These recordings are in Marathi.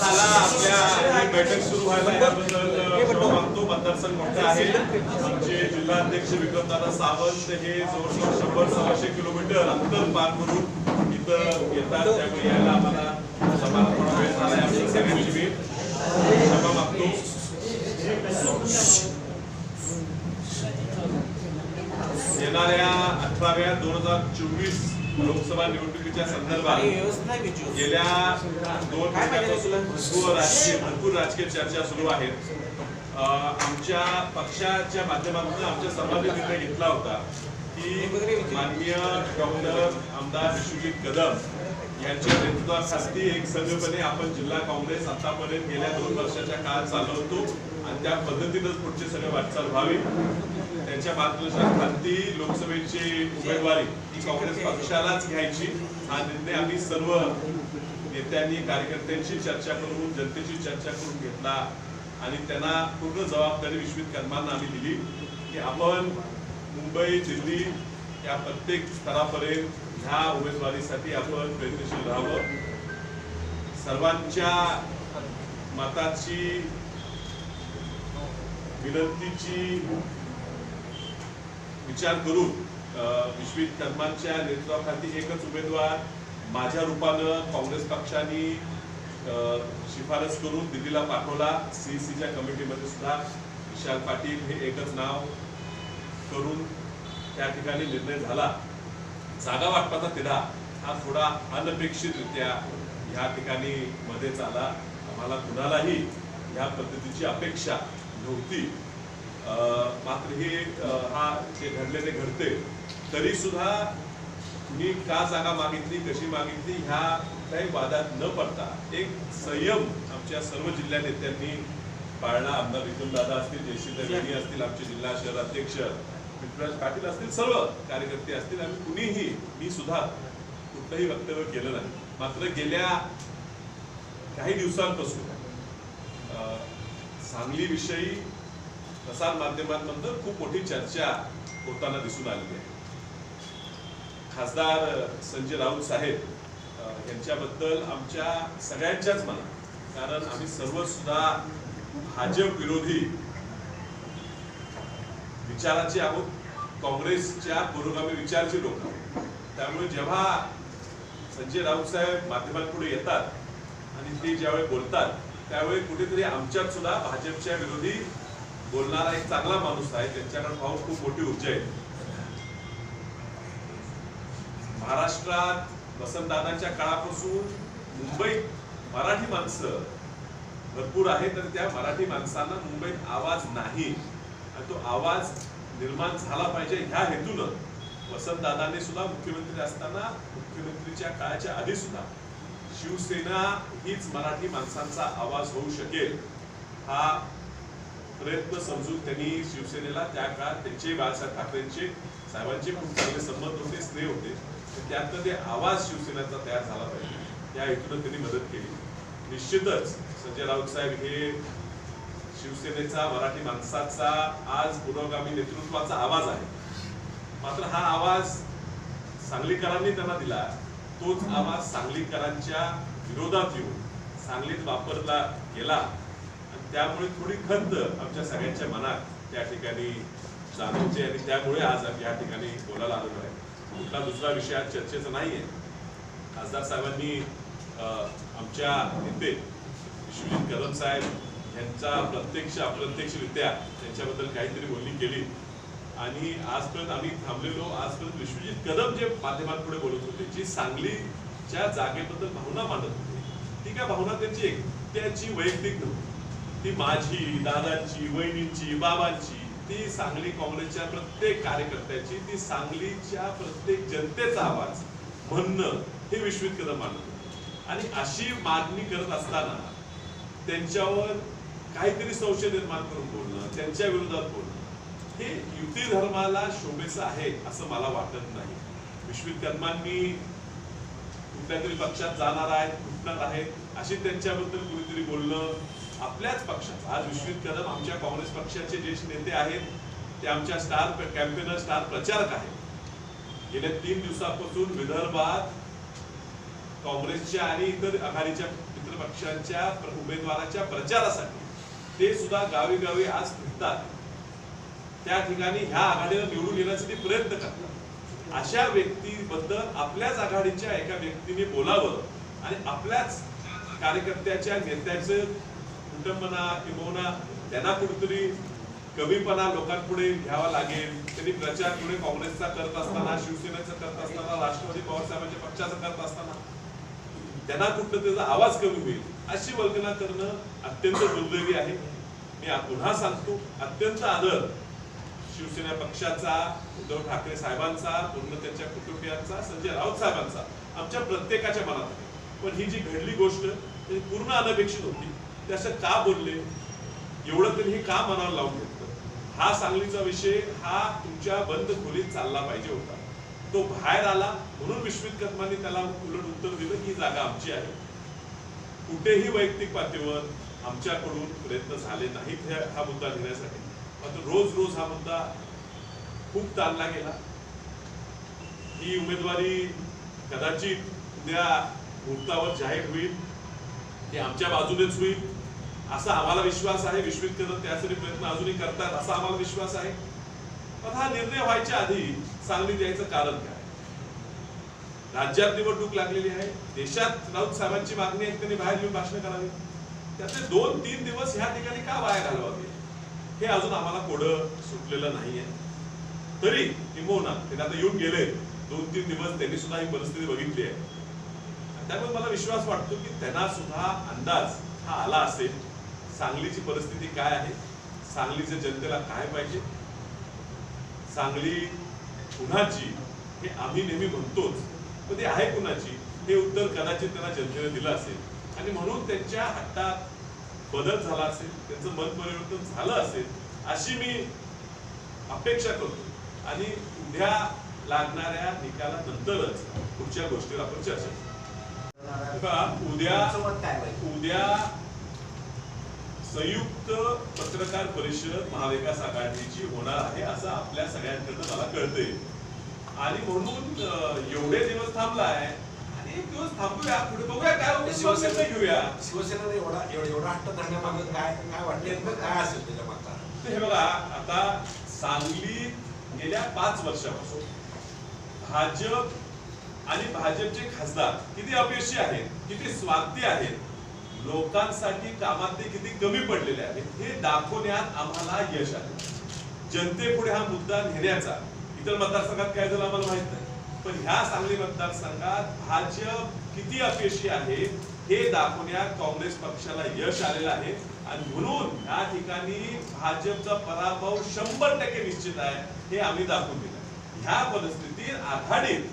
मला आपल्या बैठक सुरू व्हायला याबद्दल मागतो मतदारसंघ मोठा आहे. आमचे जिल्हाध्यक्ष विक्रमदादा सावंत हे जवळजवळ शंभर सव्वाशे किलोमीटर अंतर पार करून इथं येतात. त्यामुळे यायला आम्हाला समाला वेळ झाला आहे आमच्या सगळ्यांची मी क्षमा मागतो. येणाऱ्या अठराव्या दोन हजार चोवीस लोकसभा निवडणुकीच्या संदर्भात गेल्या दोन महिन्यापासून भरपूर राजकीय भरपूर राजकीय चर्चा सुरू आहेत. आमच्या पक्षाच्या माध्यमातून आमच्या सर्वांनी निर्णय घेतला होता की माननीय डॉक्टर आमदार विश्वजित कदम यांच्या नेतृत्वाखाली एक संघपणे आपण जिल्हा काँग्रेस आतापर्यंत गेल्या दोन वर्षाच्या काळात चालवतो आणि त्या पद्धतीनंच पुढचे सगळे वाटचाल व्हावी. त्यांच्या मार्गदर्शनाखाली लोकसभेची उमेदवारी ही काँग्रेस पक्षालाच घ्यायची. हा निर्णय आम्ही सर्व नेत्यांनी कार्यकर्त्यांशी चर्चा करून जनतेची चर्चा करून घेतला. आणि त्यांना पूर्ण जबाबदारी विश्वित कदमांना आम्ही दिली की आपण मुंबई दिल्ली या प्रत्येक स्तरापर्यंत ह्या उमेदवारीसाठी आपण प्रयत्नशील राहावं. सर्वांच्या मताची विनंतीची विचार करून अ, नेतृत्वाखाली एकच उमेदवार माझ्या रूपानं काँग्रेस पक्षाने शिफारस करून दिल्लीला पाठवला. सी सीच्या कमिटीमध्ये सुद्धा विशाल पाटील हे एकच नाव करून त्या ठिकाणी निर्णय झाला. जागा वाटपाचा तिढा हा थोडा अनपेक्षितरित्या ह्या ठिकाणी मध्येच आला. आम्हाला कुणालाही ह्या पद्धतीची अपेक्षा नव्हती. अं, मात्र हे हा जे घडले ते घडते. तरी सुद्धा मी का जागा मागितली कशी मागितली ह्या काही वादात न पडता एक संयम आमच्या सर्व जिल्हा नेत्यांनी पाळला. आमदार विपुल दादा असतील जयश्री दर्शनी असतील आमचे जिल्हा शहराध्यक्ष पृथ्वीराज पाटील असतील सर्व कार्यकर्ते असतील. आणि कुणीही मी सुद्धा कुठलंही वक्तव्य केलं नाही. मात्र गेल्या काही दिवसांपासून सांगलीविषयी प्रसार माध्यमांमधून खूप मोठी चर्चा होताना दिसून आलेली आहे. खासदार संजय राऊत साहेब यांच्याबद्दल आमच्या सगळ्यांच्याच मनात कारण आम्ही सर्व सुद्धा भाजप विरोधी विचाराचे आहोत. काँग्रेसच्या पुरोगामी विचारचे लोक आहोत. त्यामुळे जेव्हा संजय राऊत साहेब माध्यमांपुढे येतात आणि ते ज्यावेळी बोलतात त्यावेळी कुठेतरी आमच्यात सुद्धा भाजपच्या विरोधी बोलणारा एक चांगला माणूस आहे. त्यांच्याकडे पाहून खूप मोठी ऊर्जा आहे. महाराष्ट्रात वसंतदादांच्या काळापासून मुंबईत मराठी माणसं भरपूर आहेत आणि त्या मराठी माणसांना मुंबईत आवाज नाही. आणि तो आवाज निर्माण झाला पाहिजे ह्या हेतूनं वसंतदादांनी सुद्धा मुख्यमंत्री असताना मुख्यमंत्रीच्या काळाच्या आधी सुद्धा शिवसेना हीच मराठी माणसांचा आवाज होऊ शकेल हा प्रयत्न समजून त्यांनी शिवसेनेला त्या काळात त्यांचे बाळासाहेब ठाकरेंचे साहेबांचे खूप चांगले संबंध होते स्नेह होते. तर त्यातनं ते आवाज शिवसेनेचा तयार झाला पाहिजे. या हेतून त्यांनी मदत केली. निश्चितच संजय राऊत साहेब हे शिवसेनेचा मराठी माणसाचा आज पुरोगामी नेतृत्वाचा आवाज आहे. मात्र हा आवाज सांगलीकरांनी त्यांना दिला तोच आवाज सांगलीकरांच्या विरोधात येऊन सांगलीत वापरला गेला. आणि त्यामुळे थोडी खंत आमच्या सगळ्यांच्या मनात त्या ठिकाणी जाणवते आणि त्यामुळे आज आम्ही या ठिकाणी बोलायला आलेलो आहे. कुठला दुसरा विषय आज चर्चेचा नाहीये. खासदार साहेबांनी अं, आमच्या नेते विश्वजित कदम साहेब यांचा प्रत्यक्ष अप्रत्यक्षरित्या त्यांच्याबद्दल काहीतरी बोलणी केली. आणि आजपर्यंत आम्ही थांबलेलो. आजपर्यंत विश्वजित कदम जे माध्यमांपुढे बोलत होते जी सांगलीच्या जागेबद्दल भावना मांडत होते ती काय भावना त्यांची एकट्याची वैयक्तिक नव्हती. ती माझी दादांची वहिनींची बाबांची ती सांगली काँग्रेसच्या प्रत्येक कार्यकर्त्याची ती सांगलीच्या प्रत्येक जनतेचा आवाज म्हणणं हे विश्वित कदम मांडत होते. आणि अशी मागणी करत असताना त्यांच्यावर काहीतरी संशय निर्माण करून बोलणं त्यांच्या विरोधात बोलणं हे युती धर्माला शोभेचं आहे असं मला वाटत नाही. विश्वकर्मांनी कुठल्या तरी पक्षात जाणार आहेत फुटणार आहेत अशी त्यांच्याबद्दल कुणीतरी बोलणं आपल्याच पक्षात. आज विश्वित कदम आमच्या काँग्रेस पक्षाचे ज्येष्ठ नेते आहेत ते आमच्या स्टार कॅम्पेनर स्टार प्रचारक आहेत. गेल्या तीन दिवसापासून विदर्भात काँग्रेसच्या आणि इतर आघाडीच्या मित्र पक्षांच्या उमेदवाराच्या प्रचारासाठी ते सुद्धा गावी गावी आज फिरतात. त्या ठिकाणी ह्या आघाडीला निवडून येण्यासाठी प्रयत्न करतात. अशा व्यक्तीबद्दल आपल्याच आघाडीच्या एका व्यक्तीने बोलावं आणि आपल्याच कार्यकर्त्याच्या नेत्याचं कुटुंबना किंबहुना त्यांना कुठेतरी कमीपणा लोकांपुढे घ्यावा लागेल. त्यांनी प्रचार पुढे काँग्रेसचा करत असताना शिवसेनेचा करत असताना राष्ट्रवादी पवार साहेबांच्या पक्षाचा करत असताना त्यांना कुठं त्याचा आवाज कमी होईल अशी कल्पना करणं अत्यंत दुर्दैवी आहे. मी पुन्हा सांगतो अत्यंत आदर शिवसेना पक्षाचा उद्धव ठाकरे साहेबांचा पूर्ण त्यांच्या कुटुंबियांचा संजय राऊत साहेबांचा आमच्या प्रत्येकाच्या मनात आहे. पण ही जी घडली गोष्ट ती पूर्ण अनपेक्षित होती. ते असं का बोलले? एवढं तरी हे का मनावर लावून घेतलं? हा सांगलीचा विषय हा तुमच्या बंद खोलीत चालला पाहिजे होता. तो बाहेर आला म्हणून विश्वित कदमांनी त्याला उलट उत्तर दिलं की ही जागा आमची आहे. कुठेही वैयक्तिक पातळीवर आमच्याकडून प्रयत्न झाले नाहीत हे- हा मुद्दा घेण्यासाठी. मात्र रोज रोज हा मुद्दा खूप ताणला गेला. ही उमेदवारी कदाचित उद्या मुहूर्तावर जाहीर होईल ती आमच्या बाजूनेच होईल असा आम्हाला विश्वास आहे. विश्वित करत त्यासाठी प्रयत्न अजूनही करतात असा आम्हाला विश्वास आहे. पण हा निर्णय व्हायच्या आधी सांगली द्यायचं कारण काय? राज्यात निवडणूक लागलेली आहे. देशात राऊत साहेबांची मागणी आहे त्यांनी बाहेर येऊन भाषण करावी. त्यातले दोन तीन दिवस ह्या ठिकाणी का वाया घालवावे? हे अजून आम्हाला कोडं सुटलेलं नाही आहे तरी किंबहुना ते आता येऊन गेले. दोन तीन दिवस त्यांनी सुद्धा ही परिस्थिती बघितली आहे. त्यामुळे मला विश्वास वाटतो की त्यांना सुद्धा अंदाज हा आला असेल सांगलीची परिस्थिती काय आहे सांगलीच्या जनतेला काय पाहिजे? सांगली कुणाची हे आम्ही नेहमी म्हणतोच पण ती आहे कुणाची हे उत्तर कदाचित त्यांना जनतेने दिलं असेल. आणि म्हणून त्यांच्या हट्टात बदल झाला असेल त्यांचं मन परिवर्तन झालं असेल अशी मी अपेक्षा करतो. आणि उद्या लागणाऱ्या निकालानंतरच पुढच्या गोष्टीवर आपण चर्चा उद्या मत? उद्या संयुक्त पत्रकार परिषद महाविकास आघाडीची होणार आहे असं आपल्या सगळ्यांकडनं मला कळतंय. आणि म्हणून एवढे दिवस थांबलाय आणि एक दिवस थांबूया पुढे बघूया काय होतं शिवसेना- घेऊया. एवढा एवढा एवढा हट्ट धरण्यामागं काय काय असेल त्याच्या मागचा? तर हे बघा आता सांगली गेल्या पाच वर्षापासून भाजप आणि भाजपचे खासदार किती अपयशी आहेत किती स्वार्थी आहेत लोकांसाठी कामात ते किती कमी पडलेले आहेत हे दाखवण्यात आम्हाला यश आहे जनतेपुढे हा मुद्दा नेण्याचा इतर मतदारसंघात काय झालं आम्हाला माहीत नाही. पण ह्या सांगली मतदारसंघात भाजप किती अपयशी आहे हे दाखवण्यात काँग्रेस पक्षाला यश आलेलं आहे. आणि म्हणून या ठिकाणी भाजपचा पराभव शंभर टक्के निश्चित आहे हे आम्ही दाखवून दिलं ह्या परिस्थितीत आघाडीत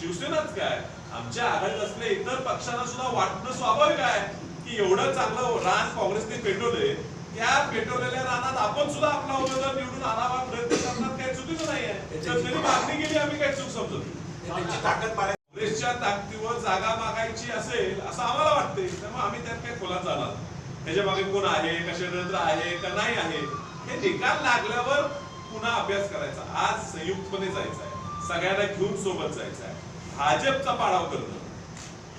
शिवसेनाच काय? आमच्या आघाडीत असले इतर पक्षांना सुद्धा वाटणं स्वाभाविक आहे की एवढं चांगलं रान काँग्रेसने पेटवलंय. त्या पेटवलेल्या रानात आपण सुद्धा आपला उमेदवार निवडून आणावा प्रयत्न करणार चुकीचं नाही आहे तर त्यांनी मागणी केली आम्ही काय चूक समजत त्यांची ताकद काँग्रेसच्या ताकदीवर जागा मागायची असेल असं आम्हाला वाटतंय. त्यामुळे आम्ही त्यात काही खोलात जाणार त्याच्यामागे कोण आहे का षडयंत्र आहे का नाही आहे हे निकाल लागल्यावर पुन्हा अभ्यास करायचा. आज संयुक्तपणे जायचं आहे. सगळ्यांना घेऊन सोबत जायचं आहे. भाजपचा पाडाव करणं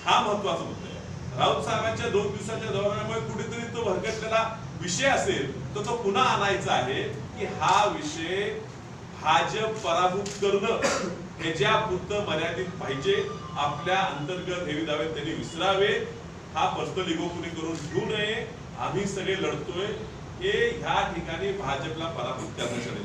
हा महत्त्वाचा मुद्दा आहे. राऊत साहेबांच्या दोन दिवसाच्या दौऱ्यामुळे कुठेतरी तो भरकटलेला विषय असेल तर तो पुन्हा आणायचा आहे की हा विषय भाजप पराभूत करणं ह्याच्या पुरतं मर्यादित पाहिजे आपल्या अंतर्गत हेवी दावे त्यांनी विसरावे हा पर्सनल इगो कुणी करून घेऊ नये. आम्ही सगळे लढतोय. हे ह्या ठिकाणी भाजपला पराभूत करण्यासाठी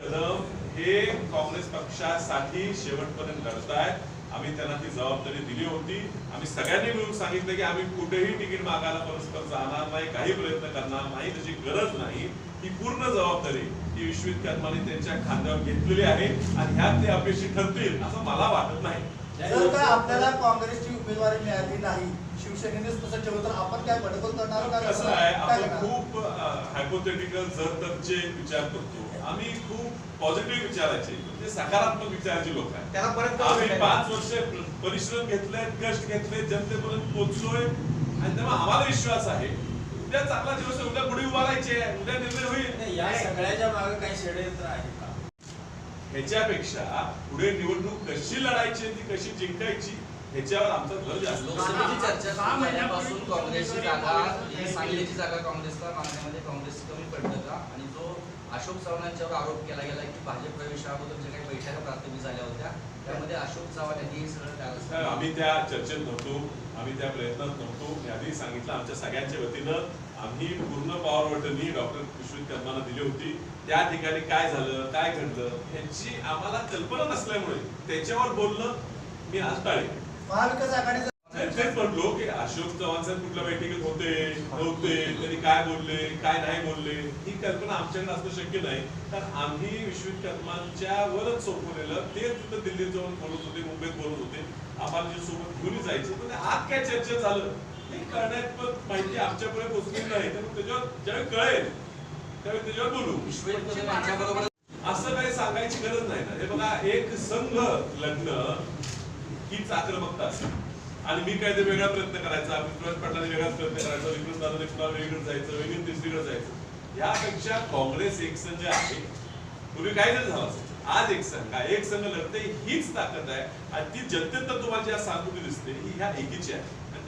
कदम हे काँग्रेस पक्षासाठी शेवटपर्यंत लढतायत. आम्ही त्यांना ती जबाबदारी दिली होती. आम्ही सगळ्यांनी मिळून सांगितलं की आम्ही कुठेही तिकीट मागायला परस्पर जाणार नाही काही प्रयत्न करणार नाही त्याची गरज नाही. ही पूर्ण जबाबदारी ही विश्वित त्यांच्या खांद्यावर घेतलेली आहे आणि ह्यात ते अपयशी ठरतील असं मला वाटत नाही. जर का आपल्याला काँग्रेसची उमेदवारी मिळाली नाही. शिवसेनेनेच तसं ठेवलं तर आपण काय बडबड करणार का कसं आहे आपण? खूप हायपोथेटिकल जर तरचे विचार करतो. आम्ही खूप पॉझिटिव्ह विचाराचे म्हणजे सकारात्मक विचाराचे लोक आहेत. त्याला परत आम्ही पाच वर्ष परिश्रम घेतले कष्ट घेतले जनतेपर्यंत पोहोचलोय. आणि तेव्हा आम्हाला विश्वास आहे उद्या चांगला दिवस आहे, उद्या पुढे उभा राहायचे आहे, उद्या निर्णय होईल. नाही, या सगळ्याच्या मागे काही षडयंत्र आहे का? ह्याच्यापेक्षा पुढे निवडणूक कशी लढायची ती कशी जिंकायची ह्याच्यावर आमचा भर जास्त. लोकसभेची चर्चा सहा महिन्यापासून काँग्रेसची जागा सांगलीची जागा काँग्रेसला मागण्यामध्ये काँग्रेस कमी पडलं का? आणि जो अशोक चव्हाणांच्यावर आरोप केला गेला की भाजप प्रवेशाअगोदर ज्या काही बैठका प्राथमिक झाल्या होत्या त्यामध्ये अशोक चव्हाण यांनी हे सगळं आम्ही त्या चर्चेत नव्हतो आम्ही त्या प्रयत्नात नव्हतो. आधी सांगितलं आमच्या सगळ्यांच्या वतीनं आम्ही पूर्ण पॉवर वटनी डॉक्टर विश्वित कर्माना दिली होती. त्या ठिकाणी काय झालं काय घडलं ह्याची आम्हाला कल्पना नसल्यामुळे त्याच्यावर बोलणं मी आज महाविकास आघाडीचं तेच म्हणलो की अशोक चव्हाण साहेब कुठल्या बैठकीत होते नव्हते त्यांनी काय बोलले काय नाही बोलले ही कल्पना आमच्याकडे असणं शक्य नाही. कारण आम्ही विश्वित कर्मांच्या वरच सोपवलेलं ते तिथं दिल्लीत जाऊन बोलत होते मुंबईत बोलत होते. आम्हाला जे सोबत घेऊन जायचे आज काय चर्चा झालं? माहिती आमच्याकडे पोहोचली नाही. तर त्याच्यावर ज्यावेळी कळेल त्यावेळी त्याच्यावर बोलू. विश्वजित कदम यांच्याबरोबर असं काही सांगायची गरज नाही ना. हे बघा एक संघ लग्न आणि मी काय ते वेगळा प्रयत्न करायचा विक्रांत पाटलाने वेगळाच प्रयत्न करायचा विक्रांत दादाने पुन्हा वेगळं जायचं वेगळं तिसरीकडे जायचं. यापेक्षा काँग्रेस एक संघ आहे. पूर्वी काय जर झालं आज एक संघ आहे. एक संघ लढते हीच ताकद आहे. आणि ती जनतेत तुम्हाला जी आज सानुभूती दिसते ही ह्या एकीची आहे.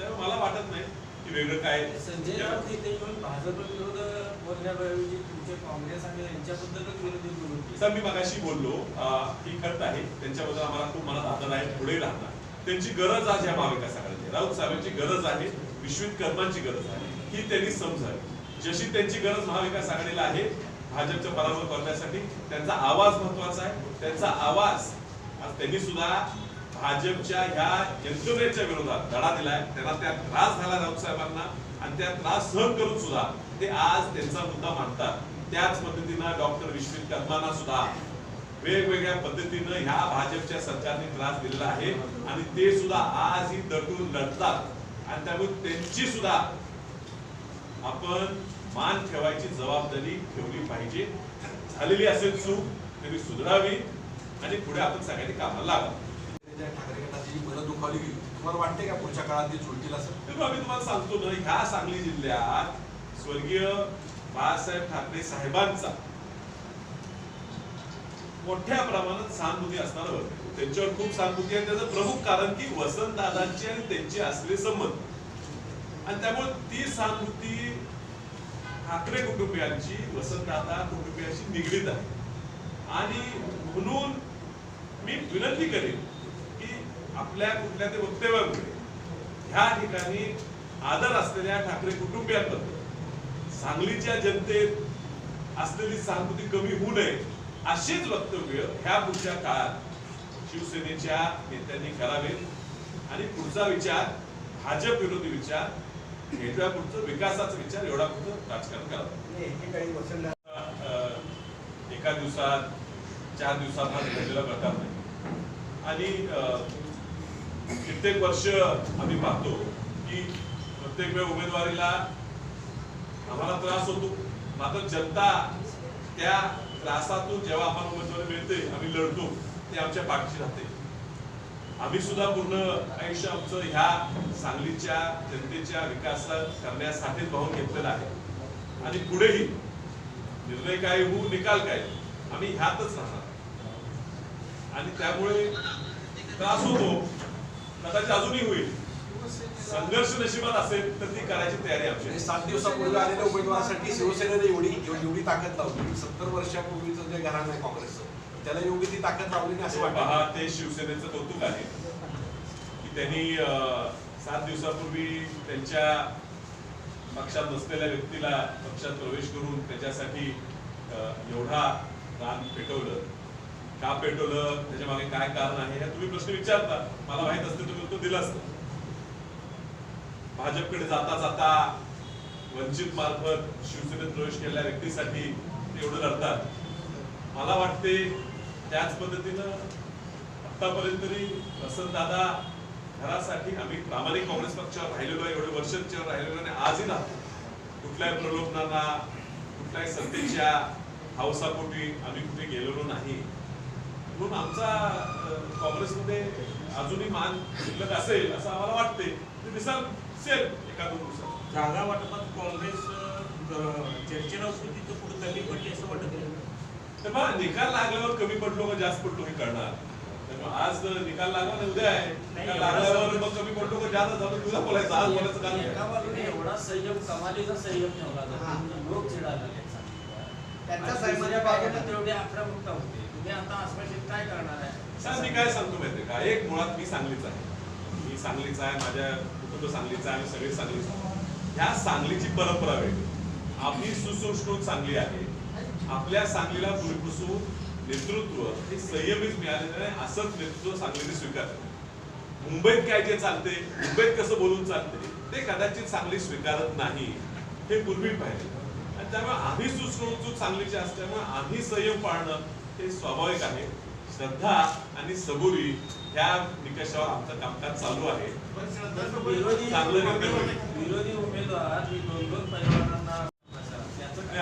त्यामुळे मला वाटत नाही की वेगळं काय संजय राऊत इथे येऊन भाजप विरोध बोलण्याऐवजी तुमचे काँग्रेस आणि यांच्याबद्दलच विरोधी बोलत सर मी मगाशी बोललो ही खत आहे त्यांच्याबद्दल आम्हाला खूप मनात आदर आहे पुढे राहणार. त्यांची गरज आज या महाविकास आघाडीची राऊत साहेबांची गरज आहे विश्वित कर्मांची गरज आहे. ही त्यांनी समजावी. जशी त्यांची गरज महाविकास आघाडीला आहे भाजपचा पराभव करण्यासाठी त्यांचा आवाज महत्त्वाचा आहे त्यांचा आवाज आज त्यांनी सुद्धा भाजपच्या ह्या यंत्रणेच्या विरोधात धडा दिलाय. त्यांना त्यात त्रास झाला राऊत साहेबांना आणि त्या त्रास सहन करून सुद्धा ते आज त्यांचा मुद्दा मांडतात. त्याच पद्धतीनं डॉक्टर विश्वित कदमांना सुद्धा वेगवेगळ्या पद्धतीनं ह्या भाजपच्या सरकारने त्रास दिलेला आहे आणि ते सुद्धा आजही दटून लढतात. आणि त्यामुळे त्यांची सुद्धा आपण मान ठेवायची जबाबदारी ठेवली पाहिजे. झालेली असेल चूक तरी सुधारावी आणि पुढे आपण सगळ्यांनी कामाला लागावं. त्या ठाकरे गटाची बरं दुखावली गेली तुम्हाला वाटते का पुढच्या काळात ती झुलतील असं आम्ही तुम्हाला सांगतो ना ह्या सांगली जिल्ह्यात स्वर्गीय बाळासाहेब ठाकरे साहेबांचा मोठ्या प्रमाणात सहानुभूती असणार त्यांच्यावर खूप सहानुभूती आहे. त्याचं प्रमुख कारण की वसंतदादांची आणि त्यांची असले संबंध आणि त्यामुळे ती सहानुभूती ठाकरे कुटुंबियांची वसंतदादा कुटुंबियांशी निगडीत आहे. आणि म्हणून मी विनंती करेन आपल्या कुठल्या ते वक्तव्यामुळे ह्या ठिकाणी आदर असलेल्या ठाकरे कुटुंबियांबद्दल सांगलीच्या जनतेत असलेली सहानुभूती कमी होऊ नये अशीच वक्तव्य ह्या पुढच्या काळात शिवसेनेच्या नेत्यांनी करावेत. आणि पुढचा विचार भाजप विरोधी विचार घेतल्या पुढचं विकासाचा विचार एवढा पुढचं राजकारण करावं. एका दिवसात चार दिवसात हा घडलेला प्रकार नाही. आणि कित्येक वर्ष आम्ही पाहतो की प्रत्येक वेळ उमेदवारीला आम्हाला त्रास होतो. मात्र जनता त्या त्रासातून जेव्हा आम्हाला उमेदवारी मिळते आम्ही लढतो ते आमच्या पाठीशी राहते. आम्ही सुद्धा पूर्ण आयुष्य आमचं ह्या सांगलीच्या जनतेच्या विकासात करण्यासाठीच वाहून घेतलेलं आहे. आणि पुढेही निर्णय काय होऊ निकाल काय आम्ही ह्यातच राहणार. आणि त्यामुळे त्रास होतो. कदाचित अजूनही होईल. संघर्ष नशिबात असेल तर ती करायची तयारी आमची. आहे. सात दिवसापूर्वी आलेल्या उमेदवारासाठी शिवसेनेने एवढी एवढी ताकद लावली. सत्तर वर्षापूर्वीचं जे घराणं आहे काँग्रेसचं त्याला योग्य ती ताकद लावली नाही असं वाटतं. ते शिवसेनेचं कौतुक आहे. की त्यांनी सात दिवसापूर्वी त्यांच्या पक्षात नसलेल्या व्यक्तीला पक्षात प्रवेश करून त्याच्यासाठी एवढा रान पेटवलं. का पेटवलं त्याच्यामागे काय कारण आहे हे तुम्ही प्रश्न विचारता. मला माहीत असते तुम्ही उत्तर दिलं असत. भाजपकडे जाता जाता वंचित मार्फत शिवसेनेत प्रवेश केलेल्या व्यक्तीसाठी ते एवढं लढतात मला वाटते त्याच पद्धतीनं आतापर्यंत तरी वसंत दादा घरासाठी आम्ही प्रामाणिक काँग्रेस पक्षावर राहिलेलो आहे एवढे वर्ष राहिलेलो आणि आजही राहतो. कुठल्याही प्रलोभनाला कुठल्याही सत्तेच्या हावसापोटी आम्ही कुठे गेलेलो नाही. म्हणून आमचा काँग्रेसमध्ये अजूनही मान शिल्लक असेल असं आम्हाला वाटते ते दिसाल सेल एका दोन दिवसात. जागा वाटपात काँग्रेस चर्चेला होती तिथं कुठं कमी पडली असं वाटत नाही. तर मग निकाल लागल्यावर कमी पडलो का जास्त पडलो हे कळणार. आज निकाल लागला नाही उद्या आहे. निकाल लागल्यावर मग कमी पडतो का जास्त झालं तुझा बोलायचं आज बोलायचं कारण एका काय? बाजूने एवढा संयम कमालीचा संयम ठेवला लोक चिडायला तेवढी आक्रमकता होते. तुम्ही आता आसपाशीत काय करणार आहे? सर मी काय सांगतो माहितीये का? एक मुळात मी सांगलीच आहे. मी सांगलीचा आहे माझ्या कुटुंब सांगलीचा आहे आम्ही सगळे सांगलीच ह्या सांगलीची परंपरा वेगळी. आपली सुसंस्कृत सांगली आहे. आपल्या सांगलीला पूर्वीपासून नेतृत्व हे संयमीच मिळालेलं आहे. असंच नेतृत्व सांगलीने स्वीकारलं. मुंबईत काय जे चालते मुंबईत कसं बोलून चालते ते कदाचित सांगली स्वीकारत नाही हे पूर्वी पाहिले. आणि त्यामुळे आम्ही सुसंस्कृत सांगलीचे असल्यामुळे आम्ही संयम पाळणं हे स्वाभाविक आहे. श्रद्धा आणि सबुरी ह्या निकषावर आमचं कामकाज चालू आहे. विरोधी उमेदवार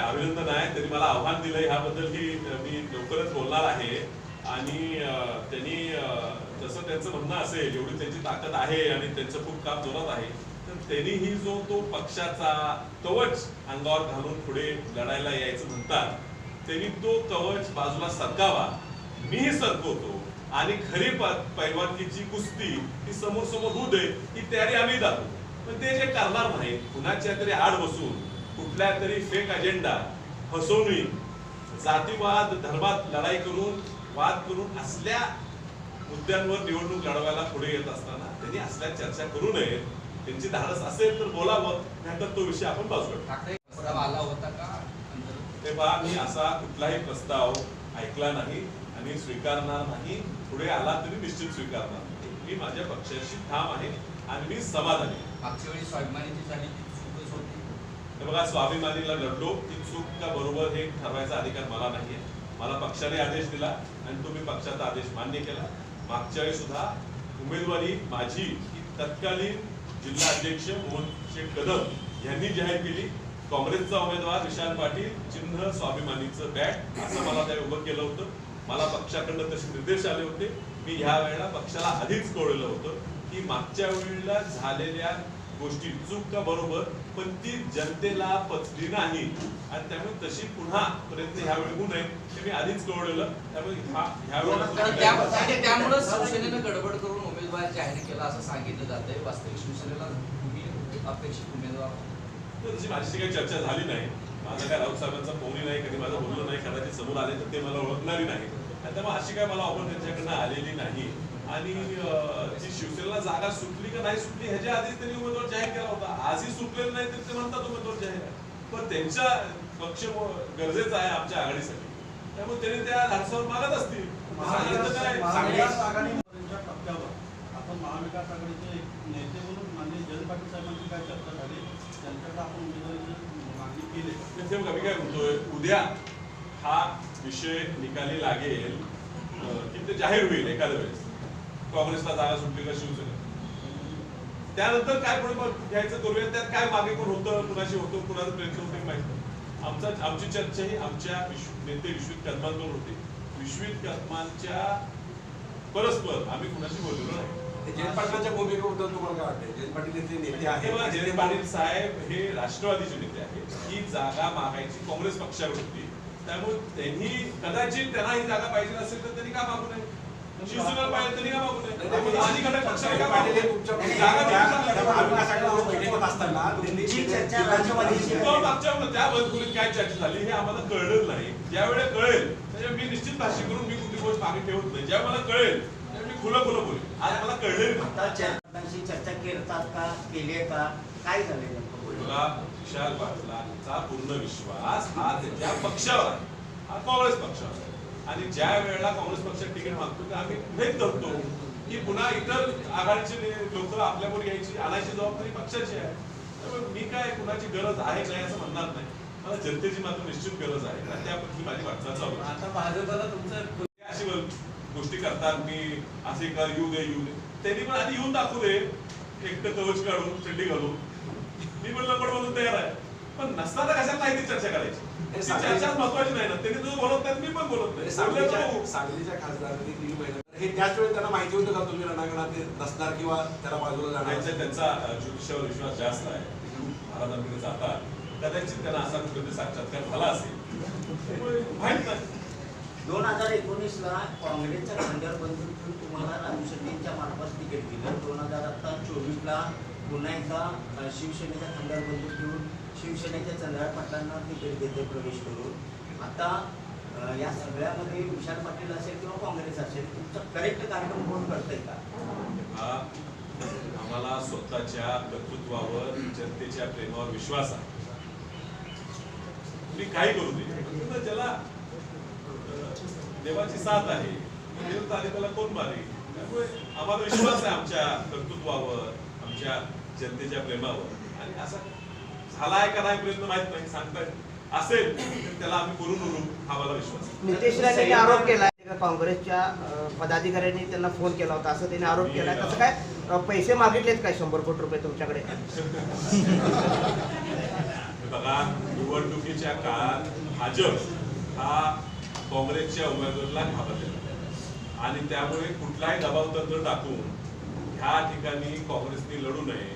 अभिनंदन आहे. त्यांनी मला आव्हान दिलंय ह्याबद्दल ही मी लवकरच बोलणार आहे. आणि त्यांनी जसं त्यांचं म्हणणं असेल एवढी त्यांची ताकद आहे आणि त्यांचं खूप काम जोरात आहे. त्यांनीही जो तो पक्षाचा कवच अंगावर घालून पुढे लढायला यायचं म्हणतात त्यांनी तो कवच बाजूला सरकावा. मीही सरकवतो. आणि खरी प- कुस्ती ही समोर समोर होऊ दे ही तयारी आम्ही दाखवतो पण ते जे करणार नाही कुणाच्या तरी आड बसून कुठल्या तरी फेक अजेंडा फसवणूक जातीवाद धर्मात लढाई करून वाद करून असल्या मुद्द्यांवर निवडणूक लढवायला पुढे येत असताना त्यांनी असल्या चर्चा करू नयेत. त्यांची धाडस असेल तर बोलावं नाहीतर तो विषय आपण बाजूला प्रस्ताव आला होता का? ते पहा मी असा कुठलाही प्रस्ताव ऐकला नाही आणि स्वीकारणार नाही. पुढे आला तरी निश्चित स्वीकारणार नाही. मी माझ्या पक्षाशी ठाम आहे आणि मी समाधानी. मागच्या वेळी स्वाभिमानीची झाली चूकच होती. हे बघा स्वाभिमानीला लढलो ती चूक का बरोबर हे ठरवायचा अधिकार मला नाहीये. मला पक्षाने आदेश दिला आणि तो मी पक्षाचा आदेश मान्य केला. मागच्या वेळी सुद्धा उमेदवारी माझी तत्कालीन जिल्हा अध्यक्ष मोहन शेख कदम यांनी जाहीर केली. काँग्रेसचा उमेदवार विशाल पाटील चिन्ह स्वाभिमानीचं बॅट असं मला त्या उभं केलं होतं. मला पक्षाकडनं तसे निर्देश आले होते. मी ह्या वेळेला पक्षाला आधीच कळवलं होतं की मागच्या वेळेला झालेल्या गोष्टी चूक का बरोबर पण ती जनतेला पचली नाही. आणि त्यामुळे तशी पुन्हा प्रयत्न ह्यावेळी होऊ नये हे मी आधीच कळवलेलं. त्यामुळे ह्या- त्यामुळे शिवसेनेनं गडबड करून उमेदवार जाहीर केला असं सांगितलं जातंय. वास्तविक शिवसेनेला तुम्ही अपेक्षित उमेदवार तशी माझी काही चर्चा झाली नाही. माझं काय राऊत साहेबांचा फोनही नाही कधी माझं बोललं नाही कदाचित समोर आले तर ते मला ओळखणारी नाही. आणि त्यामुळे अशी काय मला ऑफर त्यांच्याकडनं आलेली नाही. आणि जी शिवसेनेला जागा सुटली का नाही सुटली ह्याच्या आधीच त्यांनी उमेदवार जाहीर केला होता. आजही सुटलेलं नाही तर ते म्हणतात उमेदवार जाहीर आहे. पण त्यांच्या पक्ष गरजेचं आहे आमच्या आघाडीसाठी. त्यामुळे त्यांनी त्या धाडसावर मागत असतील सांगितलं काय महाविकास आघाडी च्या टप्प्यावर आपण महाविकास आघाडीचे एक नेते म्हणून माननीय जयंत पाटील साहेबांची काय चर्चा झाली? त्यांच्याकडे आपण उमेदवारीची मागणी केली. तर ते मी काय म्हणतोय उद्या हा विषय निकाली लागेल की ते जाहीर होईल एखाद्या वेळेस. काँग्रेसला जागा सुटली का शिवसेना त्यानंतर काय पुढे मग घ्यायचं करूया त्यात काय मागे कोण होतं कुणाशी होतं कुणाचा प्रयत्न होते माहीत नाही. आमचा आमची चर्चा ही आमच्या नेते विश्वित कदमांवर होती. विश्वित कदमांच्या परस्पर आम्ही कुणाशी बोललेलो नाही. जयंत पाटलांच्या भूमिकेबद्दल तुम्हाला काय वाटतं जयंत पाटील नेते आहेत तेव्हा जयंत पाटील साहेब हे राष्ट्रवादीचे नेते आहेत. ही जागा मागायची काँग्रेस पक्षाकडे होती. त्यामुळे त्यांनी कदाचित त्यांना ही जागा पाहिजे असेल तर त्यांनी का मागू नये? शिवसेनेला पाहिजे त्यांनी का मागू नये? त्यामुळे आधी घटक पक्षाने का मागू पाटील हे नये? तुमच्या जागा त्या- तुमच्या त्या महाविकास आघाडीवर बैठकीत असताना त्यांनी जी चर्चा राष्ट्रवादीची तो मागच्या वेळेला त्या वरतुलीत काय चर्चा झाली हे आम्हाला कळलं नाही. ज्यावेळेला कळेल त्याच्या मी निश्चित भाष्य करून मी कुठली गोष्ट मागे ठेवत नाही. ज्या मला कळेल त्यावेळी मी खुलं खुलं बोलेन. आज मला चर्चांशी चर्चा करतात का? केली आहे का? काय झाले? मला विशाल पाटलांचा पूर्ण विश्वास हा त्यांच्या पक्षावर आहे हा काँग्रेस पक्षावर आहे. आणि ज्या वेळेला काँग्रेस पक्षात तिकीट मागतो तर आम्ही भेट करतो की पुन्हा इतर आघाडीचे लोक आपल्यावर यायची आणायची जबाबदारी पक्षाची आहे. त्यामुळे मी काय कुणाची गरज आहे नाही असं म्हणणार नाही. मला जनतेची मात्र निश्चित गरज आहे. आणि त्यापैकी माझी वाटचाल चालू. आता भाजपला तुमचं ते अशी गोष्टी करतात मी असे कर येऊ दे येऊ दे. त्यांनी पण आधी येऊन दाखवू दे. एकटं कवच काढून चड्डी घालून. मी पण लंगड बनून तयार आहे. पण नसताना कशाला नाही ती चर्चा करायची? महत्वाची नाही ना. त्यांनी तुझं बोलत नाही मी पण बोलत नाही. सांगलीच्या खासदारांनी तीन हे त्याच वेळी त्यांना माहिती होतं का तुम्ही रणांगणात ते नसणार किंवा त्याला बाजूला जाणार? त्यांचा ज्योतिषावर विश्वास जास्त आहे. महाराजांकडे जातात. कदाचित त्यांना असा साक्षात्कार झाला असेल. माहीत नाही दोन हजार एकोणीसला काँग्रेसच्या खांद्यावर बंदूक तुम्हाला राजू शेट्टींच्या मार्फत तिकीट दिलं. दोन हजार आता चोवीसला पुन्हा एकदा शिवसेनेच्या खांद्यावर बंदूक ठेवून शिवसेनेच्या चंद्रकांत पाटलांना तिकीट देते प्रवेश करून. आता या सगळ्यामध्ये विशाल पाटील असेल किंवा काँग्रेस असेल तुमचा करेक्ट कार्यक्रम कोण करतंय का? आम्हाला स्वतःच्या कर्तृत्वावर जनतेच्या प्रेमावर विश्वास आहे. मी काही करू दे ज्याला देवाची साथ आहे. देव आले त्याला कोण मारे त्यामुळे आम्हाला विश्वास आहे आमच्या कर्तृत्वावर आमच्या जनतेच्या प्रेमावर. आणि असा झाला आहे का नाही प्रयत्न माहीत नाही. सांगताय असेल तर त्याला आम्ही करून करू हा मला विश्वास आहे. नितेश राणेंनी आरोप केला काँग्रेसच्या अ, पदाधिकाऱ्यांनी त्यांना फोन केला होता. असं त्यांनी आरोप केलाय कसं काय? अ, पैसे मागितलेत काय? शंभर कोटी रुपये तुमच्याकडे. हे बघा निवडणुकीच्या काळात भाजप हा काँग्रेसच्या उमेदवाराला घाबरलेला आणि त्यामुळे कुठलाही दबाव तंत्र टाकून ह्या ठिकाणी काँग्रेसने लढू नये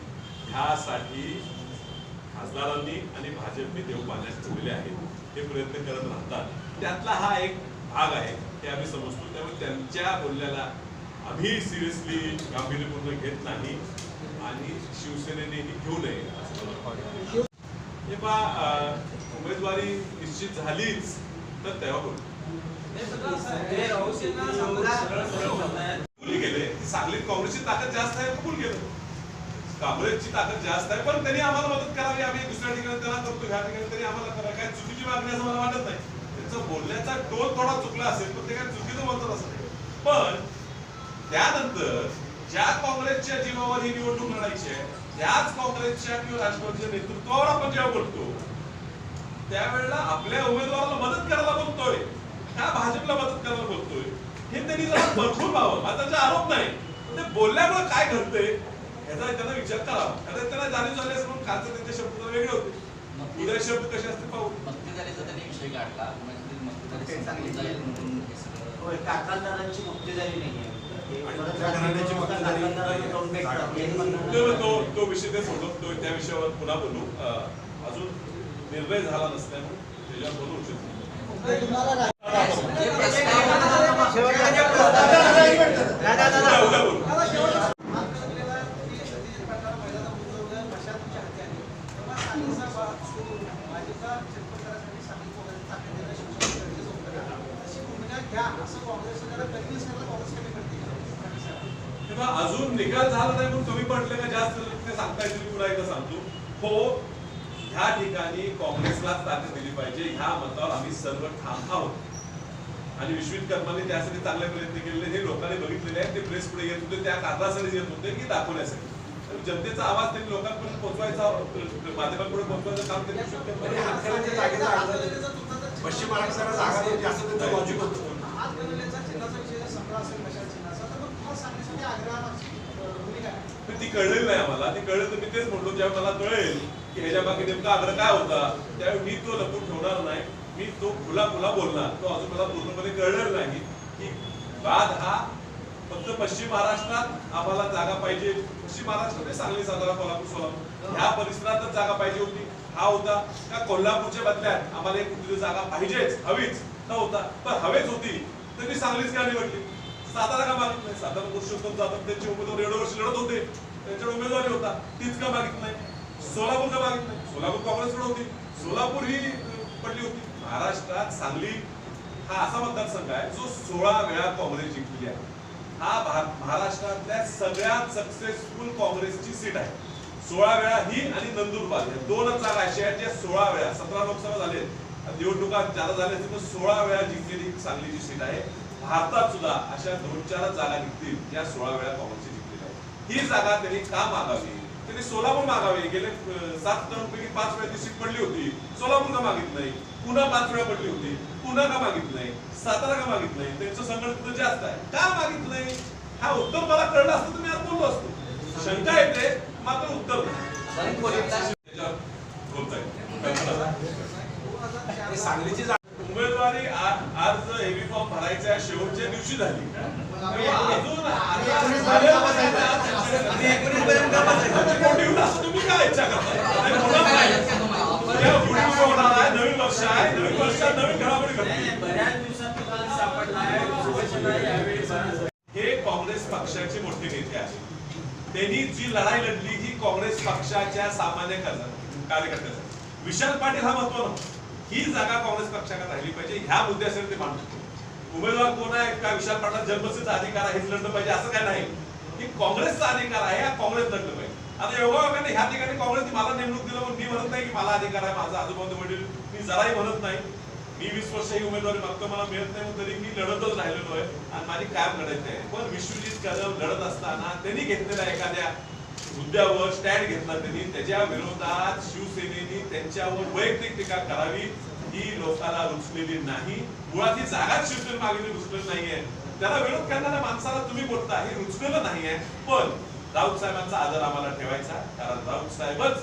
ह्यासाठी खासदारांनी आणि भाजपने देव पाण्यात ठेवलेले आहेत हे प्रयत्न करत राहतात. त्यातला हा एक भाग आहे हे आम्ही समजतो. त्यामुळे त्यांच्या बोलण्याला आम्ही सिरियसली गांभीर्यपूर्ण घेत नाही आणि शिवसेनेनेही घेऊ नये असं मला हे पहा उमेदवारी निश्चित झालीच तर तेव्हा बोलतो. कबूल सांगलीत काँग्रेसची ताकद जास्त आहे कबूल केलं काँग्रेसची ताकद जास्त आहे पण त्यांनी आम्हाला मदत करावी. आम्ही दुसऱ्या ठिकाणी त्याला करतो ह्या ठिकाणी त्यांनी आम्हाला करा. काय चुकीची मागणी असं मला वाटत नाही. त्यांचं बोलण्याचा टोन थोडा चुकला असेल पण ते काय चुकीचं बोलतात असं नाही. पण त्यानंतर ज्या काँग्रेसच्या जीवावर ही निवडणूक लढायची आहे त्याच काँग्रेसच्या किंवा राष्ट्रवादीच्या नेतृत्वावर आपण जेव्हा बोलतो त्यावेळेला आपल्या उमेदवाराला मदत करायला बघतोय. ह्या भाजपला मदत करायला बोलतोय. हे त्यांनी जरा भरपूर व्हावं माझा त्याचा आरोप नाही. ते बोलल्यामुळे काय घडतंय याचा त्यांना विचार करावा कारण त्यांना जाणीव झाली असं म्हणून कालचे त्यांचे शब्द जरा वेगळे होते. उद्या शब्द कसे असतील पाहू. मक्तेदारीचा त्यांनी विषय काढला. मक्तेदारी ते संपली चांगली. जाईल म्हणून सगळं होय कारखानदारांची मुक्तेदारी नाही आहे आणि तुमच्या घराण्याची मुक्तेदारी नाही. जाऊन भेटतात. म्हणणं- तो विषय ते सोडवतोय. त्या विषयावर पुन्हा बोलू. अजून निर्णय झाला नसल्यामुळे त्याच्यावर बोलू उचित नाही. शेवटचा दादा दादा उद्या बोलू तेव्हा अजून निकाल झाला नाही म्हणून कमी पडले का जास्त ते सांगता येईल पुन्हा एकदा सांगतो. हो ह्या ठिकाणी काँग्रेसलाच ताकद दिली पाहिजे ह्या मतावर आम्ही सर्व ठाम आहोत. आणि विश्वित कर्माने त्यासाठी चांगले प्रयत्न केलेले हे लोकांनी बघितलेले आहेत. ते प्रेस पुढे येत होते त्या कारणासाठी येत होते की दाखवण्यासाठी. जनतेचा आवाज त्यांनी लोकांपर्यंत पोहोचवायचा माध्यमांपुढे पोहोचवायचं काम त्यांनी पश्चिम महाराष्ट्राला जागा नव्हती असं त्यांचं लॉजिक होतं पण ती कळलेली नाही आम्हाला. ती कळलं तर मी तेच म्हणलो जेव्हा मला कळेल की ह्याच्या मागे नेमका आग्रह काय होता त्यावेळी मी तो लपून ठेवणार नाही. मी तो खुला खुला बोलणार. तो अजून मला पूर्णपणे कळलेला नाही की वाद हा फक्त पश्चिम महाराष्ट्रात आम्हाला जागा पाहिजे. पश्चिम महाराष्ट्रात सांगली सातारा कोल्हापूर सोलापूर. ह्या परिसरातच जागा पाहिजे होती. हा होता का कोल्हापूरच्या बदल्यात आम्हाला एक कुठली जागा पाहिजेच हवीच. नव्हता पण हवेच होती. तर ती सांगलीच का निवडली? सातारा का मागित नाही? सातारा पुरुषोत्तम जाधव त्यांचे उमेदवार एवढ्या वर्ष लढत होते. त्यांच्याकडे उमेदवारी होता. तीच का मागित नाही? सोलापूर का मागित नाही? सोलापूर काँग्रेसकडे होती. सोलापूर ही पडली होती. महाराष्ट्रात सांगली हा असा मतदारसंघ आहे जो सोळा वेळा काँग्रेस जिंकली आहे. हा भारत महाराष्ट्रातल्या सगळ्यात सक्सेसफुल काँग्रेसची सीट आहे. सोळा वेळा ही आणि नंदुरबार या दोनच जागा अशा आहेत ज्या सोळा वेळा सतरा लोकसभा झाले निवडणुका ज्यादा झाल्या असतील तर सोळा वेळा जिंकलेली सांगलीची सीट आहे. भारतात सुद्धा अशा दोन चारच जागा निघतील ज्या सोळा वेळा काँग्रेसची जिंकलेल्या आहेत ही जागा त्यांनी का मागावी? त्यांनी सोलापूर मागावी. गेले सात टर्मपैकी पाच वेळा ती सीट पडली होती. सोलापूर का मागित नाही? पुन्हा पाच वेळा पडली होती. पुन्हा का मागित नाही? सातारा का मागित नाही? त्यांचं तिथं जास्त आहे. का मागित नाही? हा उत्तर मला कळलं असतं तर मी आज बोललो असतो. शंका येते मात्र उत्तर नाही. सांगलीची जागा उमेदवारी आ- अर्ज हेवी फॉर्म भरायच्या झाली. तुम्ही काय इच्छा नवीन वर्ष आहे. नवीन वर्षात नवीन घडामोडी हे काँग्रेस पक्षाचे मोठे नेते आहेत. त्यांनी जी लढाई लढली ही काँग्रेस पक्षाच्या सामान्य कार्यकर्त्याचा विशाल पाटील हा महत्त्व ही जागा काँग्रेस पक्षाकडे राहिली पाहिजे. ह्या मुद्द्यासाठी ते मांडतो उमेदवार कोण आहे? का विशाल पाटला जन्मसिद्ध अधिकार आहे हेच लढलं पाहिजे असं काय नाही. की काँग्रेसचा अधिकार आहे हा काँग्रेस लढलं पाहिजे. आता योगायोगाने ह्या ठिकाणी काँग्रेसने मला नेमणूक दिलं म्हणून मी म्हणत नाही की मला अधिकार आहे माझा आजोबा वडील. मी जराही म्हणत नाही. मी वीस वर्ष ही उमेदवारी मागतो मला मिळत नाही तरी मी लढतच राहिलेलो आहे आणि माझी कायम लढायची आहे. पण विश्वजित कदम लढत असताना त्यांनी घेतलेल्या एखाद्या मुद्द्यावर स्टँड घेतला त्यांनी. त्याच्या विरोधात शिवसेनेने त्यांच्यावर वैयक्तिक टीका करावी. ही लोकाला रुचलेली नाही. मुळात ही जागाच शिवसेने मागणी रुचलेली नाहीये. त्याला विरोध करणाऱ्या माणसाला तुम्ही बोलता हे रुचलेलं नाहीये. पण राऊत साहेबांचा आदर आम्हाला ठेवायचा कारण राऊत साहेबच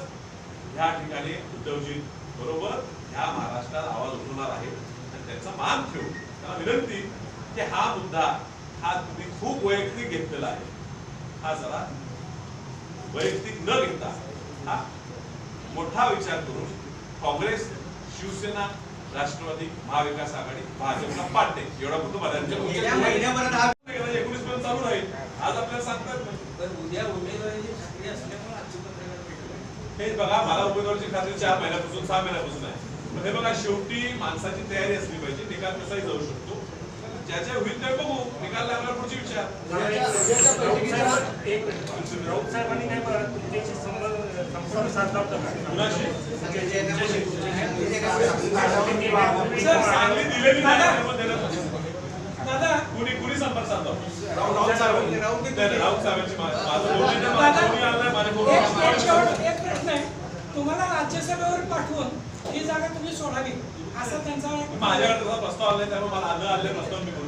ह्या ठिकाणी उद्धवजी बरोबर ह्या महाराष्ट्रात आवाज उठवणार आहे आणि त्यांचा मान ठेवून त्याला विनंती की हा मुद्दा हा तुम्ही खूप वैयक्तिक घेतलेला आहे. हा जरा वैयक्तिक न घेता हा मोठा विचार करून काँग्रेस शिवसेना राष्ट्रवादी महाविकास आघाडी भाजपला पाडणे एवढा हा एकोणीस पर्यंत चालू राहील. आज आपल्याला सांगतात. उद्या उमेदवारीची खात्री असल्यामुळे आजची पत्रकार हे बघा मला उमेदवाराची खात्री चार महिन्यापासून सहा महिन्यापासून आहे हे बघा शेवटी माणसाची तयारी असली पाहिजे. निकाल कसाही जाऊ शकतो. ज्याच्या होईल ते बघू. निकाल लागला पुढची विचार. एक मिनिट. राऊत साहेबांनी काय संपर्क साधला होता सांगली दिलेली देण्यात आलं. कुणी कुणी संपर्क साधला राऊत साहेबांनी नाही, नाही, राऊत साहेबांची माझं एक बोलण्यावर शेवट- एक प्रश्न आहे. तुम्हाला राज्यसभेवर पाठवून ही जागा तुम्ही सोडावी. असा त्यांचा एक- माझ्याकडे तसा प्रस्ताव आलाय त्यामुळे मला आलं आले प्रस्ताव मी करू